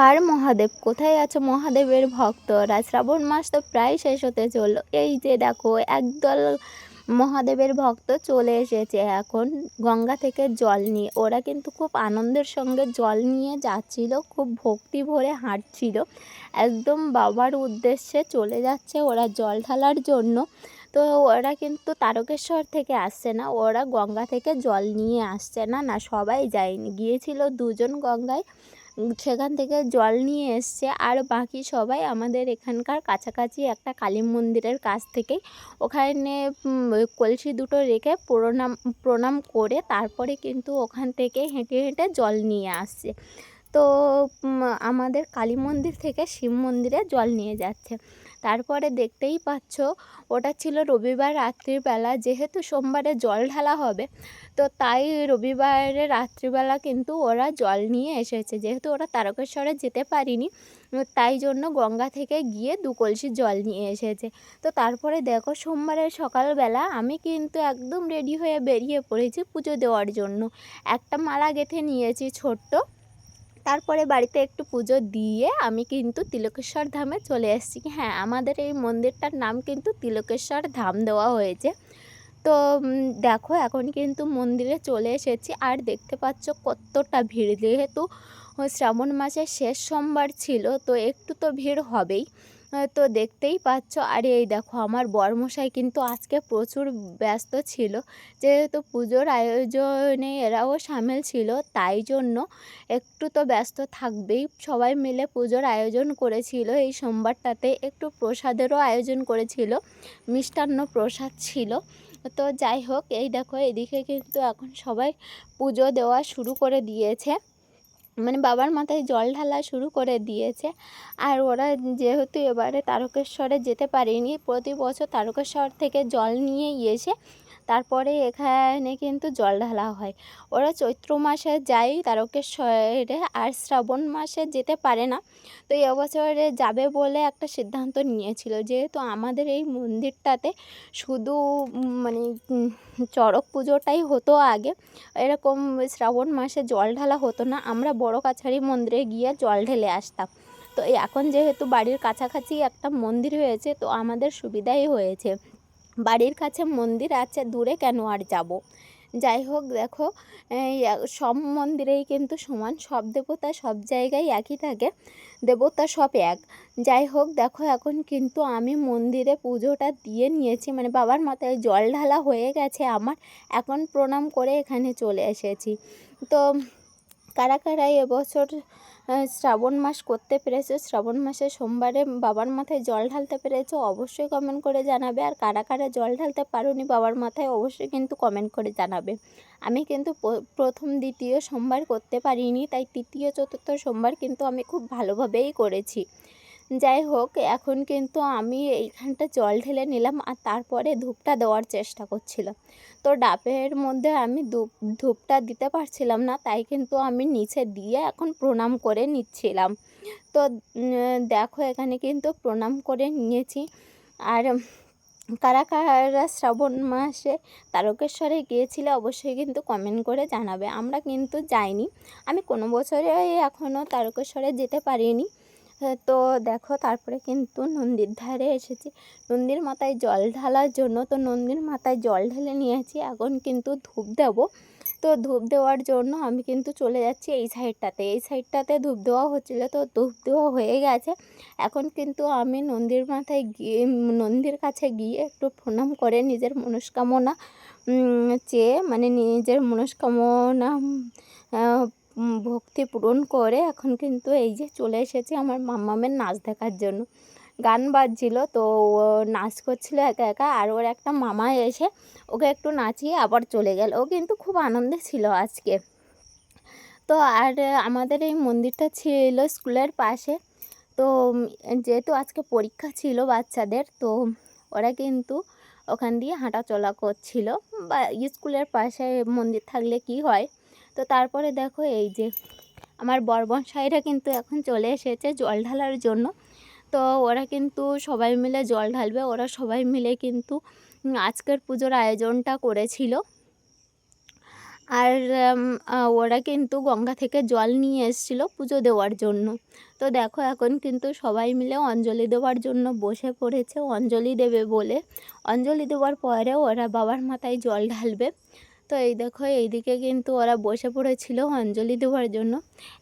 হার মহাদেব, কোথায় আছো মহাদেবের ভক্তরা শ্রাবণ মাস তো প্রায় শেষ হতে চলল। এই যে দেখো, একদল মহাদেবের ভক্ত চলে এসেছে। এখন গঙ্গা থেকে জল নিয়ে, ওরা কিন্তু খুব আনন্দের সঙ্গে জল নিয়ে যাচ্ছিল, খুব ভক্তি ভরে হাঁটছিল। একদম বাবার উদ্দেশ্যে চলে যাচ্ছে ওরা জল ঢালার জন্য। তো ওরা কিন্তু তারকেশ্বর থেকে আসছে না, ওরা গঙ্গা থেকে জল নিয়ে আসছে না না সবাই যায়নি। গিয়েছিল দুজন গঙ্গায় সেখান থেকে জল নিয়ে এসছে। আর বাকি সবাই আমাদের এখানকার কাছাকাছি একটা কালী মন্দিরের কাছ থেকেই ওখানে কলসি দুটো রেখে প্রণাম প্রণাম করে তারপরে কিন্তু ওখান থেকে হেঁটে হেঁটে জল নিয়ে আসছে। তো আমাদের কালী মন্দির থেকে শিব মন্দিরে জল নিয়ে যাচ্ছে। তারপরে দেখতেই পাচ্ছ, ওটা ছিল রবিবার রাত্রিবেলা, যেহেতু সোমবারে জল ঢালা হবে, তো তাই রবিবারে রাত্রিবেলা কিন্তু ওরা জল নিয়ে এসেছে। যেহেতু ওরা তারকেশ্বরে যেতে পারিনি, তাই জন্য গঙ্গা থেকে গিয়ে দু কলসি জল নিয়ে এসেছে। তো তারপরে দেখো, সোমবারের সকালবেলা আমি কিন্তু একদম রেডি হয়ে বেরিয়ে পড়েছি পুজো দেওয়ার জন্য। একটা মালা গেঁথে নিয়েছি ছোট্ট। তারপরে বাড়িতে একটু পুজো দিয়ে আমি কিন্তু তিলকেশ্বর ধামে চলে এসেছি। হ্যাঁ আমাদের এই মন্দিরটার নাম কিন্তু তিলকেশ্বর ধাম দেওয়া হয়েছে। তো দেখো এখন কিন্তু মন্দিরে চলে এসেছি আর দেখতে পাচ্ছ কতটা ভিড়। যেহেতু, শ্রাবণ মাসের শেষ সোমবার ছিল, তো একটু তো ভিড় হবেই। তো দেখতেই পাচ্ছ। আর এই দেখো, আমার বরমশাই কিন্তু আজকে প্রচুর ব্যস্ত ছিল। যেহেতু পুজোর আয়োজনে এরাও সামিল ছিল, তাই জন্য একটু তো ব্যস্ত থাকবেই। সবাই মিলে পুজোর আয়োজন করেছিল। এই সোমবারটাতে একটু প্রসাদেরও আয়োজন করেছিল। মিষ্টান্ন প্রসাদ ছিল। তো যাই হোক, এই দেখো, এদিকে কিন্তু এখন সবাই পুজো দেওয়া শুরু করে দিয়েছে। মানে বাবার মাথায় জল ঢালা শুরু করে দিয়েছে। আর ওরা যেহেতু এবারে তারকেশ্বরে যেতে পারেনি, প্রতি বছর তারকেশ্বর থেকে জল নিয়ে এসে তারপরে এখানে কিন্তু জল ঢালা হয়। ওরা চৈত্র মাসে যায় তারকেশ্বরে আর শ্রাবণ মাসে যেতে পারে না। তো এই এবছরে যাবে বলে একটা সিদ্ধান্ত নিয়েছিল যেহেতু আমাদের এই মন্দিরটাতে শুধু মানে চড়ক পুজোটাই হতো আগে, এরকম শ্রাবণ মাসে জল ঢালা হতো না। আমরা বড় কাছারি মন্দিরে গিয়ে জল ঢেলে আসতাম। তো এখন যেহেতু বাড়ির কাছাকাছি একটা মন্দির হয়েছে, তো আমাদের সুবিধাই হয়েছে। বাড়ির কাছে মন্দির আছে, দূরে কেন আর যাব? যাই হোক, দেখো সব মন্দিরেই কিন্তু সমান, সব দেবতা সব জায়গায় একই থাকে, দেবতা সব এক। যাই হোক, দেখো, এখন কিন্তু আমি মন্দিরে পুজোটা দিয়ে নিয়েছি মানে বাবার মাথায় জল ঢালা হয়ে গেছে আমার, এখন প্রণাম করে এখানে চলে এসেছি। তো কারা কারা এবছর শ্রাবণ মাস করতে পেরেছ। শ্রাবণ মাসে সোমবারে বাবার মাথায় জল ঢালতে পেরেছ, অবশ্যই কমেন্ট করে জানাবে। আর কারা কারা জল ঢালতে পারোনি বাবার মাথায়, অবশ্যই কিন্তু কমেন্ট করে জানাবে। আমি কিন্তু প্রথম, দ্বিতীয় সোমবার করতে পারিনি, তাই তৃতীয়, চতুর্থ সোমবার কিন্তু আমি খুব ভালোভাবেই করেছি। যাই হোক, এখন কিন্তু আমি এইখানটা জল ঢেলে নিলাম আর তারপরে ধূপটা দেওয়ার চেষ্টা করছিলাম। তো ডাবের মধ্যে আমি ধূপ, ধূপটা দিতে পারছিলাম না, তাই কিন্তু আমি নিচে দিয়ে এখন প্রণাম করে নিচ্ছিলাম। তো দেখো এখানে কিন্তু প্রণাম করে নিয়েছি। আর কারা কারা শ্রাবণ মাসে তারকেশ্বরে গিয়েছিলে অবশ্যই কিন্তু কমেন্ট করে জানাবে। আমরা কিন্তু যাইনি। আমি কোনো বছরে এখনও তারকেশ্বরে যেতে পারিনি। তো দেখো তারপরে কিন্তু নন্দীর ধারে এসেছি। নন্দীর মাথায় জল ঢালার জন্য, তো নন্দীর মাথায় জল ঢেলে নিয়েছি। এখন কিন্তু ধূপ দেব। তো ধূপ দেওয়ার জন্য আমি কিন্তু চলে যাচ্ছি এই সাইডটাতে। এই সাইডটাতে ধূপ দেওয়া হচ্ছিল, তো ধূপ দেওয়া হয়ে গেছে। এখন কিন্তু আমি নন্দীর মাথায় গিয়ে, নন্দীর কাছে গিয়ে একটু প্রণাম করে নিজের মনস্কামনা চেয়ে মানে নিজের মনস্কামনা ভক্তি পূরণ করে এখন কিন্তু এই যে চলে এসেছি আমার মাম্মামের নাচ দেখার জন্য। গান বাজছিল তো ও নাচ করছিল একা একা আর ওর একটা মামা এসে ওকে একটু নাচিয়ে আবার চলে গেল। ও কিন্তু খুব আনন্দে ছিল আজকে। তো আর আমাদের এই মন্দিরটা ছিল স্কুলের পাশে। তো যেহেতু আজকে পরীক্ষা ছিল বাচ্চাদের, তো ওরা কিন্তু ওখান দিয়ে হাঁটা চলা করছিল। বা স্কুলের পাশে মন্দির থাকলে কি হয়? তো তারপরে দেখো এই যে আমার বরবনসাইরা কিন্তু এখন চলে এসেছে জল ঢালার জন্য। তো ওরা কিন্তু সবাই মিলে জল ঢালবে, ওরা সবাই মিলে কিন্তু আজকের পুজোর আয়োজনটা করেছিল। আর ওরা কিন্তু গঙ্গা থেকে জল নিয়ে এসেছিল পুজো দেওয়ার জন্য। তো দেখো এখন কিন্তু সবাই মিলে অঞ্জলি দেওয়ার জন্য বসে পড়েছে, অঞ্জলি দেবে বলে। অঞ্জলি দেওয়ার পরে ওরা বাবার মাথায় জল ঢালবে। তো এই দেখো, এইদিকে কিন্তু ওরা বসে পড়েছিল অঞ্জলি দেওয়ার জন্য।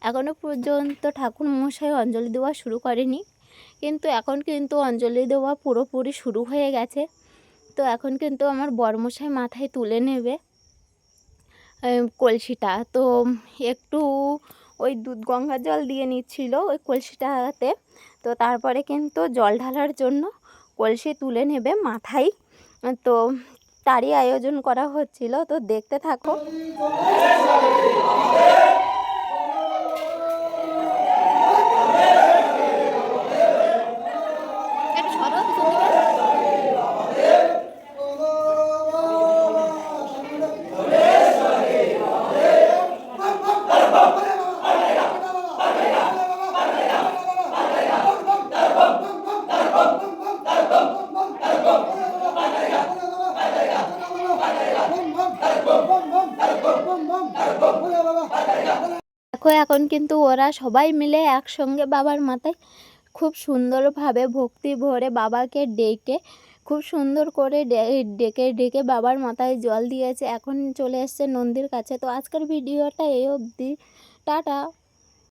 এখনও পর্যন্ত ঠাকুর মশাই অঞ্জলি দেওয়া শুরু করেনি। কিন্তু এখন কিন্তু অঞ্জলি দেওয়া পুরোপুরি শুরু হয়ে গেছে। তো এখন কিন্তু আমার বরমশাই মাথায় তুলে নেবে কলসিটা। তো একটু ওই দুধ গঙ্গা জল দিয়ে নিচ্ছিল ওই কলসিটাতে। তো তারপরে কিন্তু জল ঢালার জন্য কলসি তুলে নেবে মাথায়। তো তারই আয়োজন করা হচ্ছিল। তো দেখতে থাকো। দেখো, এখন কিন্তু ওরা সবাই মিলে একসঙ্গে বাবার মাথায় খুব সুন্দরভাবে ভক্তি ভরে বাবাকে ডেকে, খুব সুন্দর করে ডেকে ডেকে বাবার মাথায় জল দিয়েছে। এখন চলে এসছে নন্দীর কাছে। তো আজকের ভিডিওটা এই অবধি। টাটা।